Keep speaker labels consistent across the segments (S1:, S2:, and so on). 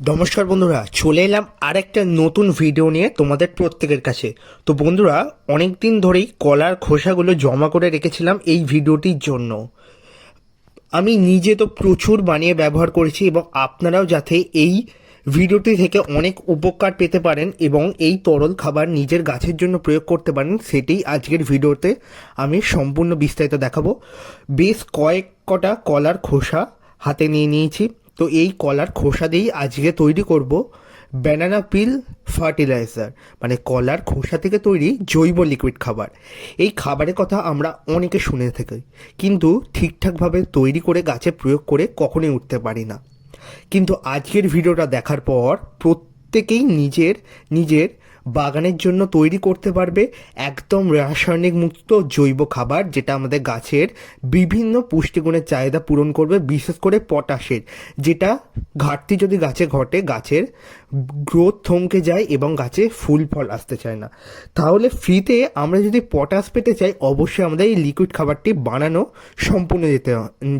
S1: নমস্কার বন্ধুরা, চলে এলাম আর একটা নতুন ভিডিও নিয়ে তোমাদের প্রত্যেকের কাছে। তো বন্ধুরা অনেক দিন ধরেই কলার খোসাগুলো জমা করে রেখেছিলাম এই ভিডিওটির জন্য। আমি নিজে তো প্রচুর বানিয়ে ব্যবহার করেছি এবং আপনারাও যাতে এই ভিডিওটি থেকে অনেক উপকার পেতে পারেন এবং এই তরল খাবার নিজের গাছের জন্য প্রয়োগ করতে পারেন সেটাই আজকের ভিডিওতে আমি সম্পূর্ণ বিস্তারিত দেখাবো। বেশ কয়েক কটা কলার খোসা হাতে নিয়ে নিয়েছি। তো এই কলার খোসা দিয়েই আজকে তৈরি করব ব্যানানা পিল ফার্টিলাইজার মানে কলার খোসা থেকে তৈরি জৈব লিকুইড খাবার। এই খাবারের কথা আমরা অনেকে শুনে থাকি, কিন্তু ঠিকঠাকভাবে তৈরি করে গাছে প্রয়োগ করে কখনোই উঠতে পারি না। কিন্তু আজকের ভিডিওটা দেখার পর প্রত্যেকেই নিজের নিজের বাগানের জন্য তৈরি করতে পারবে একদম রাসায়নিক মুক্ত জৈব খাবার, যেটা আমাদের গাছের বিভিন্ন পুষ্টিগুণের চাহিদা পূরণ করবে, বিশেষ করে পটাশের, যেটা ঘাটতি যদি গাছে ঘটে, গাছের গ্রোথ থমকে যায় এবং গাছে ফুল ফল আসতে চায় না। তাহলে ফ্রিতে আমরা যদি পটাশ পেতে চাই, অবশ্যই আমাদের এই লিকুইড খাবারটি বানানো সম্পূর্ণ যেতে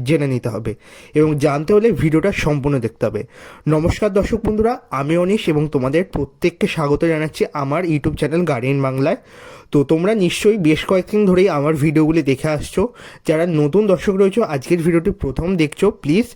S1: জেনে নিতে হবে এবং জানতে হলে ভিডিওটা সম্পূর্ণ দেখতে হবে। নমস্কার দর্শক বন্ধুরা, আমি অনিশ এবং তোমাদের প্রত্যেককে স্বাগত জানাচ্ছি আমার ইউটিউব চ্যানেল গার্ডেন বাংলায় তো তোমরা নিশ্চয়ই বেশ কয়েকদিন ধরেই আমার ভিডিওগুলি দেখে আসছো। যারা নতুন দর্শক রয়েছে, আজকের ভিডিওটি প্রথম দেখছ প্লিজ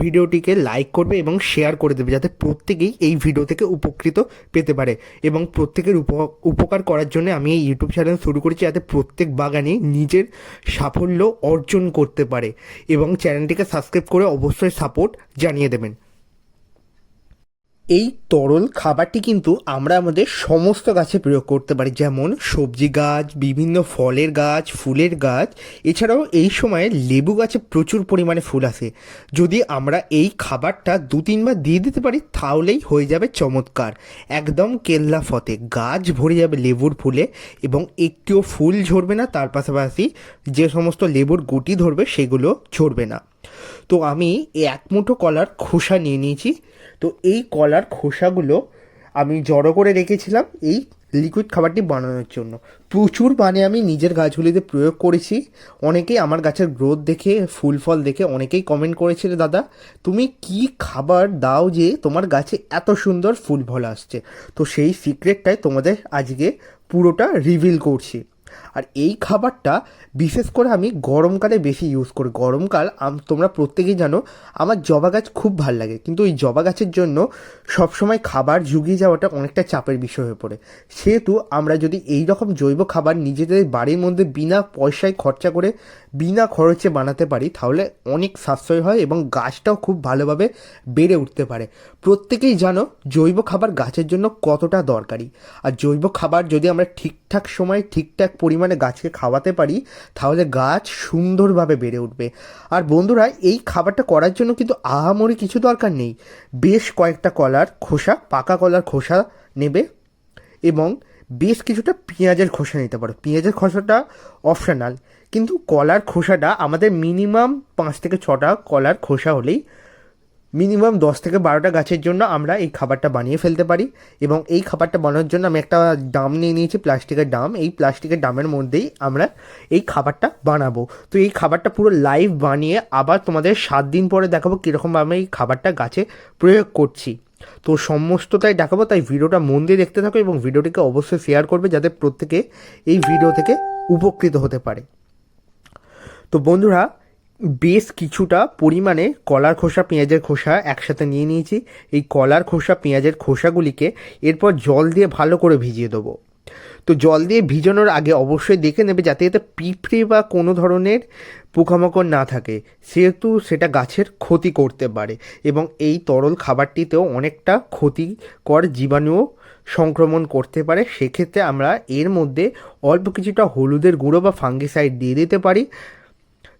S1: ভিডিওটিকে লাইক করবে এবং শেয়ার করে দেবে যাতে প্রত্যেকেই এই ভিডিও থেকে উপকৃত পেতে পারে এবং প্রত্যেকের উপ- উপকার করার জন্য আমি এই ইউটিউব চ্যানেল শুরু করেছি যাতে প্রত্যেক বাগানে নিজের সাফল্য অর্জন করতে পারে এবং চ্যানেলটিকে সাবস্ক্রাইব করে অবশ্যই সাপোর্ট জানিয়ে দেবেন। এই তরল খাবারটি কিন্তু আমরা আমাদের সমস্ত গাছে প্রয়োগ করতে পারি, যেমন সবজি গাছ, বিভিন্ন ফলের গাছ, ফুলের গাছ। এছাড়াও এই সময়ে লেবু গাছে প্রচুর পরিমাণে ফুল আসে। যদি আমরা এই খাবারটা দু, তিনবার দিয়ে দিতে পারি, তাহলেই হয়ে যাবে চমৎকার। একদম কেল্লা ফতে। গাছ ভরে যাবে লেবুর ফুলে এবং একটিও ফুল ঝরবে না, তার পাশাপাশি যে সমস্ত লেবুর গুটি ধরবে, সেগুলো ঝরবে না। তো আমি এক মুঠো কলার খোসা নিয়ে নিয়েছি। তো এই কলার খোসাগুলো আমি জড়ো করে রেখেছিলাম এই লিকুইড খাবারটি বানানোর জন্য। প্রচুর মানে আমি নিজের গাছগুলিতে প্রয়োগ করেছি। অনেকেই আমার গাছের গ্রোথ দেখে, ফুল ফল দেখে অনেকেই কমেন্ট করেছিল, দাদা, তুমি কি খাবার দাও যে তোমার গাছে এত সুন্দর ফুল ফল আসছে? তো সেই সিক্রেটটাই তোমাদের আজকে পুরোটা রিভিল করছি। আর এই খাবারটা বিশেষ করে আমি গরমকালে বেশি ইউজ করি। গরমকাল তোমরা প্রত্যেকেই জানো, আমার জবা গাছ খুব ভালো লাগে। কিন্তু ওই জবা গাছের জন্য সবসময় খাবার জুগিয়ে যাওয়াটা অনেকটা চাপের বিষয় হয়ে পড়ে। সেহেতু আমরা যদি এই রকম জৈব খাবার নিজেদের বাড়ির মধ্যে বিনা পয়সায় খরচা করে বিনা খরচে বানাতে পারি, তাহলে অনেক সাশ্রয় হয় এবং গাছটাও খুব ভালোভাবে বেড়ে উঠতে পারে। প্রত্যেকেই জানো, জৈব খাবার গাছের জন্য কতটা দরকারি। আর জৈব খাবার যদি আমরা ঠিকঠাক সময় ঠিকঠাক পরিমাণে গাছকে খাওয়াতে পারি, তাহলে গাছ সুন্দরভাবে বেড়ে উঠবে। আর বন্ধুরা, এই খাবারটা করার জন্য কিন্তু আহামরি কিছু দরকার নেই। বেশ কয়েকটা কলার খোসা, পাকা কলার খোসা নেবে এবং বেশ কিছুটা পেঁয়াজের খোসা নিতে পারো। পেঁয়াজের খোসাটা অপশনাল কিন্তু কলার খোসাটা আমাদের মিনিমাম পাঁচ থেকে ছটা কলার খোসা হলেই মিনিমাম দশ থেকে বারোটা গাছের জন্য আমরা এই খাবারটা বানিয়ে ফেলতে পারি এবং এই খাবারটা বানানোর জন্য আমি একটা ডাম নিয়ে নিয়েছি, প্লাস্টিকের ডাম এই প্লাস্টিকের ডামের মধ্যেই আমরা এই খাবারটা বানাবো। তো এই খাবারটা পুরো লাইভ বানিয়ে আবার তোমাদের সাত দিন পরে দেখাবো কীরকমভাবে এই খাবারটা গাছে প্রয়োগ করছি। তো সমস্তটাই দেখাবো, তাই ভিডিওটা মন দিয়ে দেখতে থাকো এবং ভিডিওটিকে অবশ্যই শেয়ার করবে যাতে প্রত্যেকে এই ভিডিও থেকে উপকৃত হতে পারে। তো বন্ধুরা বেশ কিছুটা পরিমাণে কলার খোসা, পেঁয়াজের খোসা একসাথে নিয়ে নিয়েছি। এই কলার খোসা, পেঁয়াজের খোসাগুলিকে এরপর জল দিয়ে ভালো করে ভিজিয়ে দেবো। তো জল দিয়ে ভিজানোর আগে অবশ্যই দেখে নেবে যাতে এতে পিঁপড়ে বা কোনো ধরনের পোকামাকড় না থাকে, সেহেতু সেটা গাছের ক্ষতি করতে পারে এবং এই তরল খাবারটিতেও অনেকটা ক্ষতিকর জীবাণুও সংক্রমণ করতে পারে। সেক্ষেত্রে আমরা এর মধ্যে অল্প কিছুটা হলুদের গুঁড়ো বা ফাঙ্গিসাইড দিয়ে দিতে পারি।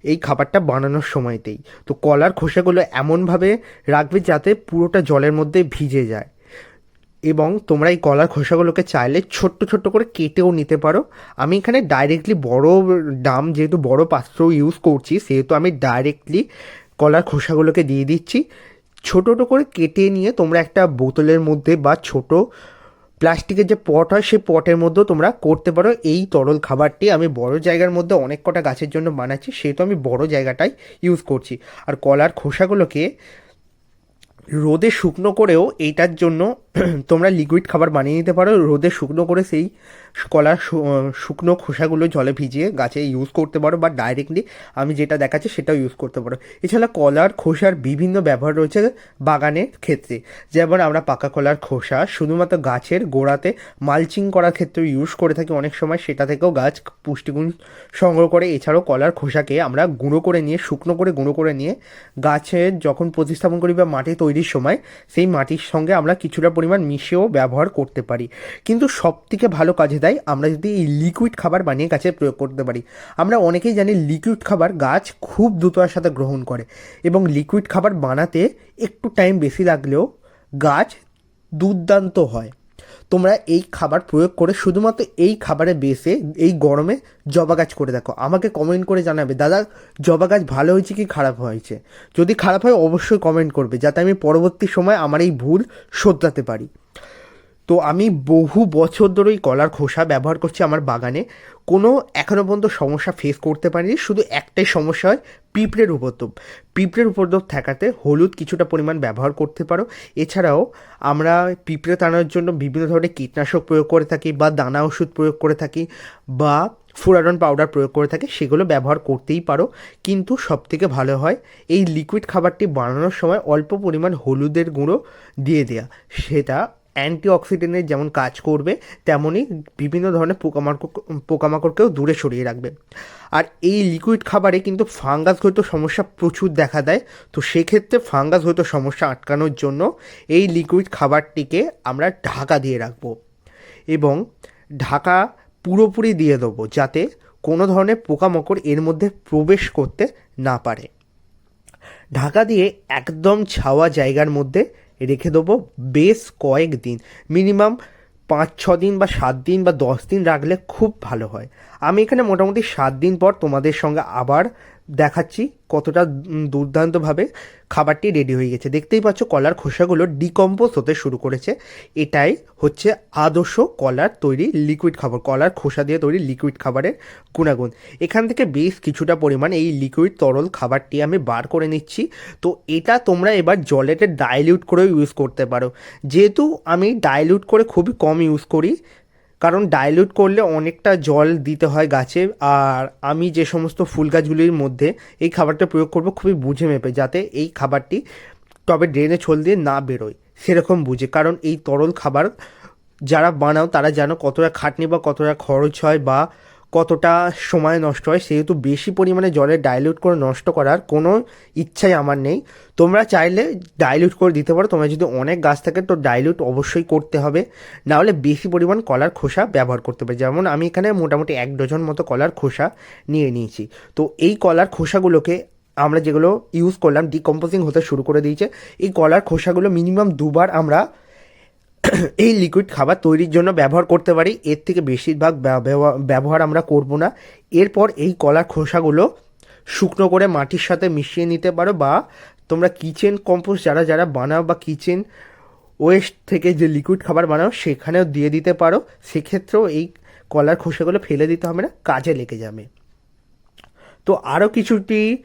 S1: এই খাবারটা বানানোর সময়তেই। তো কলার খোসাগুলো এমনভাবে রাখবে যাতে পুরোটা জলের মধ্যে ভিজে যায়। এবং তোমরা এই কলার খোসাগুলোকে চাইলে ছোট্ট ছোট্ট করে কেটেও নিতে পারো। আমি এখানে ডাইরেক্টলি বড় ডাম যেহেতু বড় পাত্র ইউজ করছি, সেহেতু আমি ডাইরেক্টলি কলার খোসাগুলোকে দিয়ে দিচ্ছি। ছোটো ছোটো করে কেটে নিয়ে তোমরা একটা বোতলের মধ্যে বা ছোট প্লাস্টিকের যে পট হয়, সেই পটের মধ্যেও তোমরা করতে পারো। এই তরল খাবারটি আমি বড় জায়গার মধ্যে অনেক কটা গাছের জন্য বানাচ্ছি, সেহেতু আমি বড় জায়গাটাই ইউজ করছি। আর কলার খোসাগুলোকে রোদে শুকনো করেও এইটার জন্য তোমরা লিকুইড খাবার বানিয়ে নিতে পারো, রোদে শুকনো করে সেই কলার শুকনো খোসাগুলো জলে ভিজিয়ে গাছে ইউজ করতে পারো বা ডাইরেক্টলি আমি যেটা দেখাচ্ছি সেটাও ইউজ করতে পারো। এছাড়া কলার খোসার বিভিন্ন ব্যবহার রয়েছে বাগানের ক্ষেত্রে। যেমন আমরা পাকা কলার খোসা শুধুমাত্র গাছের গোড়াতে মালচিং করার ক্ষেত্রে ইউজ করে থাকি, অনেক সময় সেটা থেকেও গাছ পুষ্টিগুণ সংগ্রহ করে। এছাড়াও কলার খোসাকে আমরা গুঁড়ো করে নিয়ে, শুকনো করে গুঁড়ো করে নিয়ে গাছের যখন প্রতিস্থাপন করি বা মাটি তৈরির সময়, সেই মাটির সঙ্গে আমরা কিছুটা পরিমাণ মিশেও ব্যবহার করতে পারি। কিন্তু সব থেকে ভালো কাজে দেয় আমরা যদি এই লিকুইড খাবার বানিয়ে গাছে প্রয়োগ করতে পারি। আমরা অনেকেই জানি লিকুইড খাবার গাছ খুব দ্রুততার সাথে গ্রহণ করে এবং লিকুইড খাবার বানাতে একটু টাইম বেশি লাগলেও গাছ দুর্দান্ত হয়। তোমরা এই খাবার প্রয়োগ করে শুধুমাত্র এই খাবারে বেসে এই গরমে জবা গাছ করে দেখো। আমাকে কমেন্ট করে জানাবে, দাদা, জবা গাছ ভালো হয়েছে কি খারাপ হয়েছে? যদি খারাপ হয়, অবশ্যই কমেন্ট করবে, যাতে আমি পরবর্তী সময় আমার এই ভুল শোধরাতে পারি। তো আমি বহু বছর ধরে এই কলার খোসা ব্যবহার করছি আমার বাগানে। কোনো এখনও পর্যন্ত সমস্যা ফেস করতে পারিনি, শুধু একটাই সমস্যা হয় পিঁপড়ের উপদ্রব। পিঁপড়ের উপদ্রব ঠেকাতে হলুদ কিছুটা পরিমাণ ব্যবহার করতে পারো। এছাড়াও আমরা পিঁপড়ে তাড়ানোর জন্য বিভিন্ন ধরনের কীটনাশক প্রয়োগ করে থাকি বা দানা ওষুধ প্রয়োগ করে থাকি বা ফুরাডন পাউডার প্রয়োগ করে থাকি, সেগুলো ব্যবহার করতেই পারো। কিন্তু সবথেকে ভালো হয় এই লিকুইড খাবারটি বানানোর সময় অল্প পরিমাণ হলুদের গুঁড়ো দিয়ে দেওয়া সেটা অ্যান্টিঅক্সিডেন্টের যেমন কাজ করবে তেমনই বিভিন্ন ধরনের পোকামাকড় পোকামাকড়কেও দূরে সরিয়ে রাখবে। আর এই লিকুইড খাবারে কিন্তু ফাঙ্গাস ফাঙ্গাসঘটিত সমস্যা প্রচুর দেখা দেয়। তো সেক্ষেত্রে ফাঙ্গাস ফাঙ্গাসঘটিত সমস্যা আটকানোর জন্য এই লিকুইড খাবারটিকে আমরা ঢাকা দিয়ে রাখব এবং ঢাকা পুরোপুরি দিয়ে দেবো যাতে কোনো ধরনের পোকামাকড় এর মধ্যে প্রবেশ করতে না পারে। ঢাকা দিয়ে একদম ছাওয়া জায়গার মধ্যে রেখে দেবো বেশ কয়েক দিন। মিনিমাম পাঁচ, ছ দিন বা সাত দিন বা দশ দিন রাখলে খুব ভালো হয়। আমি এখানে মোটামুটি সাত দিন পর তোমাদের সঙ্গে আবার দেখাচ্ছি কতটা দুর্দান্তভাবে খাবারটি রেডি হয়ে গেছে। দেখতেই পাচ্ছ কলার খোসাগুলো ডিকম্পোজ হতে শুরু করেছে। এটাই হচ্ছে আদর্শ কলার তৈরি লিকুইড খাবার, কলার খোসা দিয়ে তৈরি লিকুইড খাবারের গুণাগুণ। এখান থেকে বেশ কিছুটা পরিমাণ এই লিকুইড তরল খাবারটি আমি বার করে নিচ্ছি। তো এটা তোমরা এবার জলেতে ডাইলিউট করেও ইউজ করতে পারো। যেহেতু আমি ডাইলিউট করে খুবই কম ইউজ করি কারণ ডাইলুট করলে অনেকটা জল দিতে হয় গাছে, আর আমি যে সমস্ত ফুল গাছগুলির মধ্যে এই খাবারটা প্রয়োগ করব খুবই বুঝে মেপে, যাতে এই খাবারটি টবে ড্রেনে ছল দিয়ে না বেরোয়। সেরকম বুঝে, কারণ এই তরল খাবার যারা বানাও তারা জানো কতটা খাটনি বা কতটা খরচ হয় বা কতটা সময় নষ্ট হয় সেহেতু বেশি পরিমাণে জলে ডাইলিউট করে নষ্ট করার কোনো ইচ্ছাই আমার নেই। তোমরা চাইলে ডাইলিউট করে দিতে পারো। তোমরা যদি অনেক গাছ থাকে তো ডাইলিউট অবশ্যই করতে হবে। না হলে বেশি পরিমাণ কলার খোসা ব্যবহার করতে পারি যেমন আমি এখানে মোটামুটি এক ডজন মতো কলার খোসা নিয়ে নিয়েছি। তো এই কলার খোসাগুলোকে আমরা যেগুলো ইউজ করলাম ডিকম্পোজিং হতে শুরু করে দিয়েছে। এই কলার খোসাগুলো মিনিমাম দুবার আমরা এই লিকুইড খাবার তৈরির জন্য ব্যবহার করতে পারি। এর থেকে বেশিরভাগ ব্যব- ব্যব- ব্যবহার আমরা করব না। এরপর এই কলার খোসাগুলো শুকনো করে মাটির সাথে মিশিয়ে নিতে পারো বা তোমরা কিচেন কম্পোস্ট যারা যারা বানাও বা কিচেন ওয়েস্ট থেকে যে লিকুইড খাবার বানাও, সেখানেও দিয়ে দিতে পারো। সেক্ষেত্রেও এই কলার খোসাগুলো ফেলে দিতে হবে না, কাজে লেগে যাবে। তো আরও কিছুটি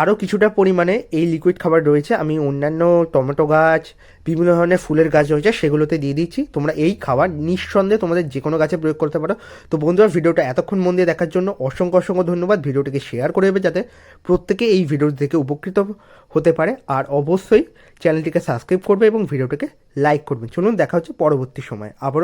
S1: আরও কিছুটা পরিমাণে এই লিকুইড খাবার রয়েছে। আমি অন্যান্য টমেটো গাছ, বিভিন্ন ধরনের ফুলের গাছ রয়েছে, সেগুলোতে দিয়ে দিচ্ছি। তোমরা এই খাবার নিঃসন্দেহে তোমাদের যে কোনো গাছে প্রয়োগ করতে পারো। তো বন্ধুরা, ভিডিওটা এতক্ষণ মন দিয়ে দেখার জন্য অসংখ্য অসংখ্য ধন্যবাদ। ভিডিওটিকে শেয়ার করে দেবে যাতে প্রত্যেকে এই ভিডিও থেকে উপকৃত হতে পারে। আর অবশ্যই চ্যানেলটিকে সাবস্ক্রাইব করবে এবং ভিডিওটিকে লাইক করবে। চলুন, দেখা হচ্ছে পরবর্তী সময়। আবারও